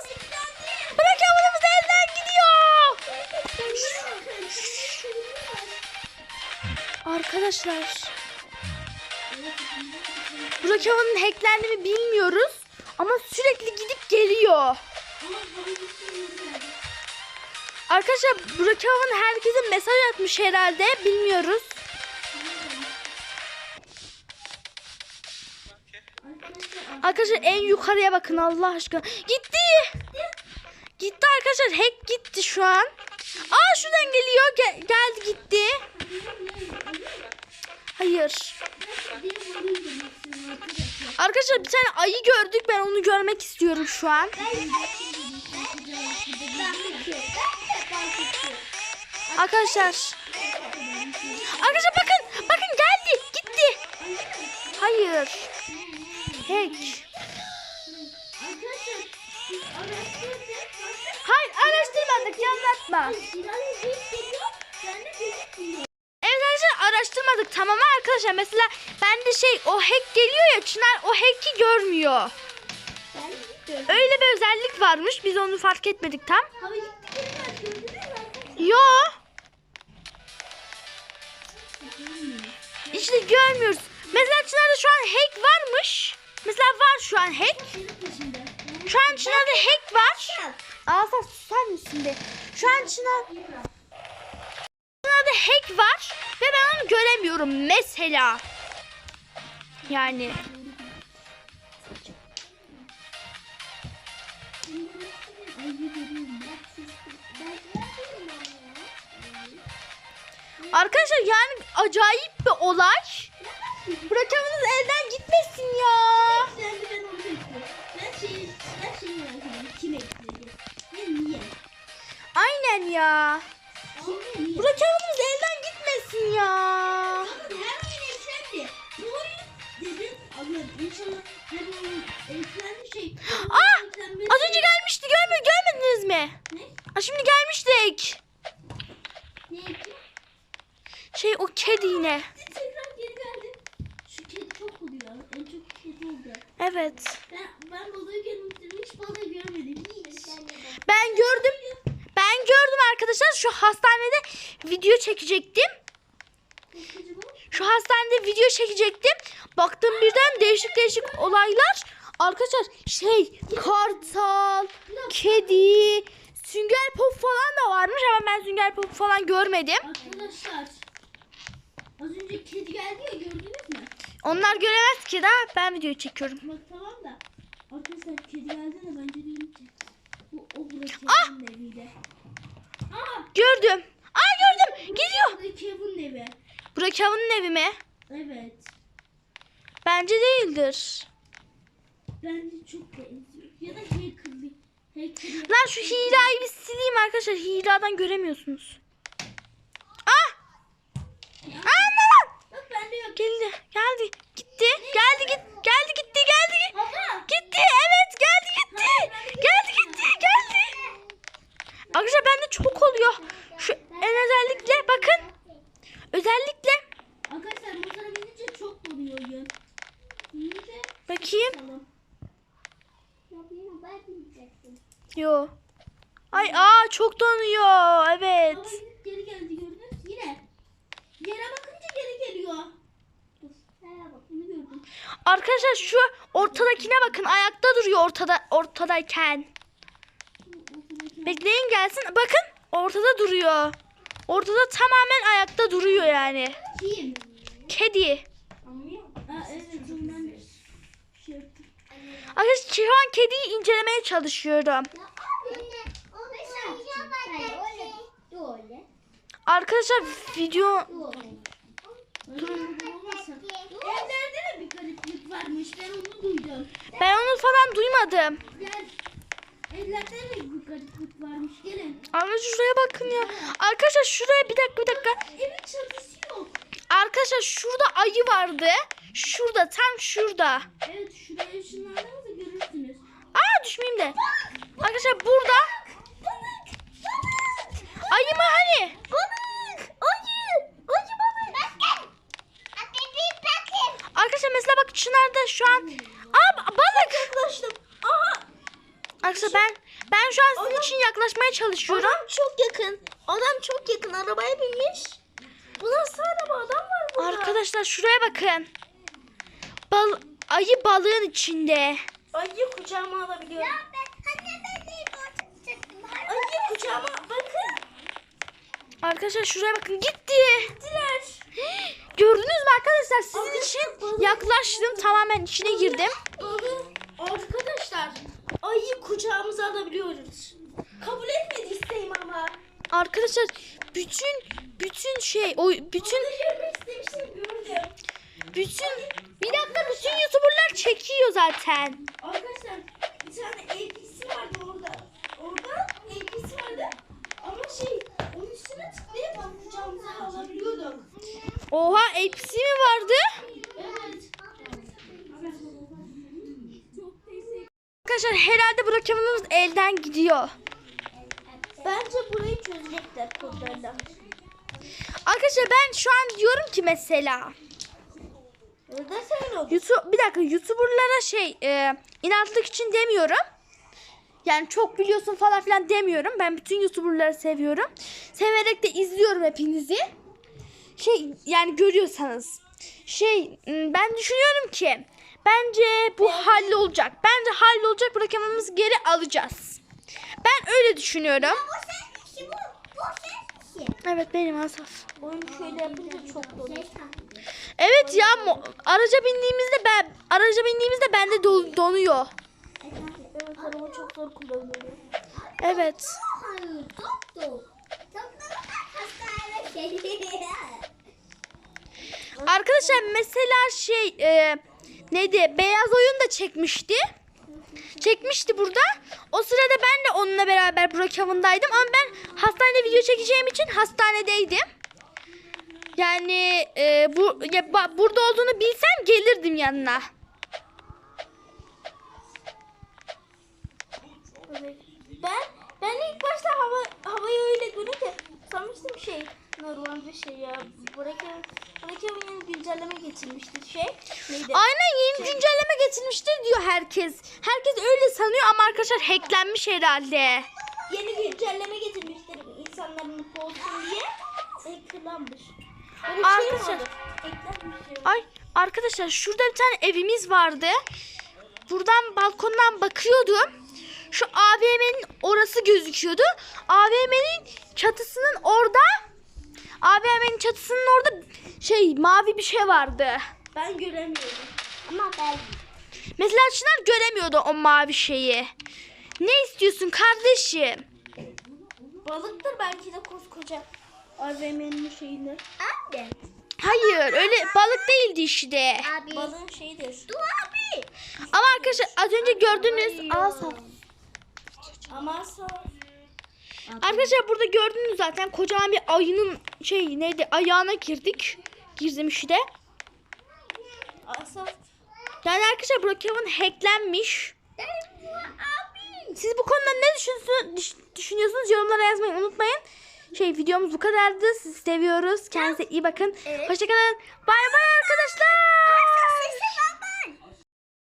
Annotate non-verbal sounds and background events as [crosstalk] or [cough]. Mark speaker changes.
Speaker 1: olamaz. Bırak avımız elden gidiyor. Arkadaşlar. Burak havanın hacklendiğini bilmiyoruz. Ama sürekli gidip geliyor. Arkadaşlar Burak havanın herkese mesaj atmış herhalde. Bilmiyoruz. Arkadaşlar en yukarıya bakın Allah aşkına. Gitti. Gitti arkadaşlar. Hack gitti şu an. Aa şuradan geliyor. Gel- geldi gitti. Hayır. Arkadaşlar bir tane ayı gördük. Ben onu görmek istiyorum şu an. Arkadaşlar. Arkadaşlar bakın. Bakın geldi. Gitti. Hayır. Hack. Araştırmadık. Anlatma. Evet arkadaşlar araştırmadık tamam arkadaşlar? Mesela bende şey o hack geliyor ya Çınar o hack'i görmüyor. Öyle bir özellik varmış. Biz onu fark etmedik tam. Yo. İşte görmüyoruz. Mesela Çınar'da şu an hack varmış. Mesela var şu an hack. Şu an Çınar'da hack var. Ağzına susar mısın be? Şu an Çınar... Çınar'da hack var. Ve ben onu göremiyorum. Mesela. Yani. Arkadaşlar yani acayip bir olay. Bırakamınız Ah! Az önce gelmişti görme görmediniz mi? Aa, şimdi gelmiştik. Şey o kedi yine.
Speaker 2: Tekrar geri geldi. Şu kedi çok oluyor. En çok kedi oldu.
Speaker 1: Evet.
Speaker 2: Ben, ben balığı. Hiç balığı görmedim. Hiç.
Speaker 1: Ben gördüm. Ben gördüm arkadaşlar. Şu hastanede video çekecektim. Şu hastanede video çekecektim. Baktım birden değişik değişik olaylar. Arkadaşlar şey kartal, kedi, sünger pop falan da varmış ama ben sünger pop falan görmedim.
Speaker 2: Arkadaşlar. Az önce kedi geldi ya gördünüz mü?
Speaker 1: Onlar göremez ki daha ben videoyu çekiyorum.
Speaker 2: Bak tamam da. Arkadaşlar kedi geldi de bence değil ki. Bu o
Speaker 1: Ah!
Speaker 2: Kevin'in. Aa!
Speaker 1: Gördüm. Aa gördüm. Geliyor.
Speaker 2: Burada Kevin'in evi.
Speaker 1: Burak Avun'un evi mi?
Speaker 2: Evet.
Speaker 1: Bence değildir.
Speaker 2: Bence çok benziyor. Ya da hackerlı. Hackerlı.
Speaker 1: Lan şu Hira'yı bir sileyim arkadaşlar. Hira'dan göremiyorsunuz. Ah! Anne
Speaker 2: Bak bende yok.
Speaker 1: Geldi. Geldi. Gitti. Geldi git. Geldi gitti. Geldi. gitti. Evet geldi gitti. Geldi gitti. Geldi. Arkadaşlar bende çok oluyor. Şu en özellikle bakın. Özellikle
Speaker 2: Arkadaşlar motora binince çok doluyor oyun.
Speaker 1: Bakayım. Yo. Ay aa çok donuyor. Evet.
Speaker 2: Ama geri geldi gördünüz yine. Yere bakınca geri geliyor. Dur. Bak bunu gördüm.
Speaker 1: Arkadaşlar şu ortadakine bakın. Ayakta duruyor ortada ortadayken. Bekleyin gelsin. Bakın ortada duruyor. Ortada tamamen ayakta duruyor yani.
Speaker 2: Kim?
Speaker 1: Kedi.
Speaker 2: Anlıyor? Aa evet.
Speaker 1: Arkadaşlar şu an kediyi incelemeye çalışıyorum. Arkadaşlar video
Speaker 2: Evlerde de bir gariplik varmış. Ben onu duydum.
Speaker 1: ben onu falan duymadım.
Speaker 2: Evlerde de bir gariplik varmış. Gelin.
Speaker 1: Arkadaşlar şuraya bakın ya. Arkadaşlar şuraya bir dakika bir dakika.
Speaker 2: Evin çatısı yok.
Speaker 1: Arkadaşlar şurada ayı vardı. Şurada tam şurada.
Speaker 2: Evet şuraya görürsünüz.
Speaker 1: Düşmeyeyim de. Arkadaşlar burada. Ayı mı hani?
Speaker 2: Balık! Ayı! Ayı balık!
Speaker 1: Arkadaşlar mesela bak Çınar'da şu an. Aa balık.
Speaker 2: Yaklaştım. Aha!
Speaker 1: Arkadaşlar ben ben şu an sizin için yaklaşmaya çalışıyorum.
Speaker 2: Adam çok yakın. Adam çok yakın. Arabaya binmiş. Bu nasıl araba? Adam var burada.
Speaker 1: Arkadaşlar şuraya bakın. Bal ayı balığın içinde.
Speaker 2: Ayı kucağıma alabiliyorum. Ya ben, anne ben de Ayı kucağıma bakın.
Speaker 1: Arkadaşlar şuraya bakın gitti.
Speaker 2: Gittiler. [gasps]
Speaker 1: Gördünüz mü arkadaşlar sizin
Speaker 2: Arkadaşlar,
Speaker 1: için
Speaker 2: balık-
Speaker 1: yaklaştım tamamen içine girdim.
Speaker 2: Balı. Arkadaşlar ayı kucağımıza alabiliyoruz. Kabul etmedi isteğim ama.
Speaker 1: Arkadaşlar bütün bütün şey o bütün bütün bir dakika bütün youtuberlar çekiyor zaten.
Speaker 2: Arkadaşlar bir tane APC vardı orada. Orada APC vardı. Ama şey onun üstüne tıklayıp alıp kucağımıza alabiliyorduk.
Speaker 1: Oha hepsi mi vardı?
Speaker 2: Evet.
Speaker 1: Arkadaşlar herhalde bu rakamımız elden gidiyor.
Speaker 2: Bence burayı çözecekler kodlarla.
Speaker 1: Arkadaşlar ben şu an diyorum ki mesela
Speaker 2: Oldu?
Speaker 1: YouTube bir dakika YouTuber'lara şey e, inatlık için demiyorum. Yani çok biliyorsun falan filan demiyorum. Ben bütün YouTuber'ları seviyorum. Severek de izliyorum hepinizi. Şey yani görüyorsanız. Şey ben düşünüyorum ki bence bu hallolacak. Bence hallolacak bu rakamımızı geri alacağız. Ben öyle düşünüyorum.
Speaker 2: Bu sen kişi bu. Bu sen kişi.
Speaker 1: Evet benim Asaf.
Speaker 2: Oyun şöyle yapınca çok dolu.
Speaker 1: Evet ya araca bindiğimizde ben araca bindiğimizde bende do- donuyor.
Speaker 2: Evet.
Speaker 1: Evet. Arkadaşlar mesela şey e, neydi beyaz oyun da çekmişti. Çekmişti burada. O sırada ben de onunla beraber Burak avındaydım ama ben hastanede video çekeceğim için hastanedeydim. Yani e, bu ya, ba- burada olduğunu bilsem gelirdim yanına.
Speaker 2: Ben ben ilk başta hava havayı öyle görünce sanmıştım şey normal bir şey ya. Burak Burak yeni güncelleme getirmişti şey. Neydi?
Speaker 1: Aynen yeni güncelleme getirmiştir diyor herkes. Herkes öyle sanıyor ama arkadaşlar hacklenmiş herhalde.
Speaker 2: Yeni güncelleme getirmiştir insanların olsun diye. Ekranmış.
Speaker 1: Arkadaşlar-
Speaker 2: şey.
Speaker 1: Ay arkadaşlar şurada bir tane evimiz vardı. Buradan balkondan bakıyordum. Şu AVM'nin orası gözüküyordu. AVM'nin çatısının orada AVM'nin çatısının orada şey mavi bir şey vardı.
Speaker 2: Ben göremiyorum. Ama ben
Speaker 1: Mesela Çınar göremiyordu o mavi şeyi. Ne istiyorsun kardeşim?
Speaker 2: balıktır belki de koskoca AVM'nin şeyinde. Abi.
Speaker 1: Hayır öyle balık değildi işte.
Speaker 2: Abi. Balığın şeyidir. Dur abi.
Speaker 1: Ama arkadaşlar az önce gördünüz. Aa, sağ ol.
Speaker 2: Ama sağ
Speaker 1: Arkadaşlar burada gördünüz zaten kocaman bir ayının şey neydi ayağına girdik. Girdim işte.
Speaker 2: Asaf.
Speaker 1: Yani arkadaşlar Brookhaven hacklenmiş.
Speaker 2: Abi.
Speaker 1: Siz bu konuda ne düşünüyorsunuz yorumlara yazmayı unutmayın. Şey videomuz bu kadardı. Sizi seviyoruz. Kendinize iyi bakın.
Speaker 2: Evet.
Speaker 1: Hoşçakalın. Bay bay arkadaşlar.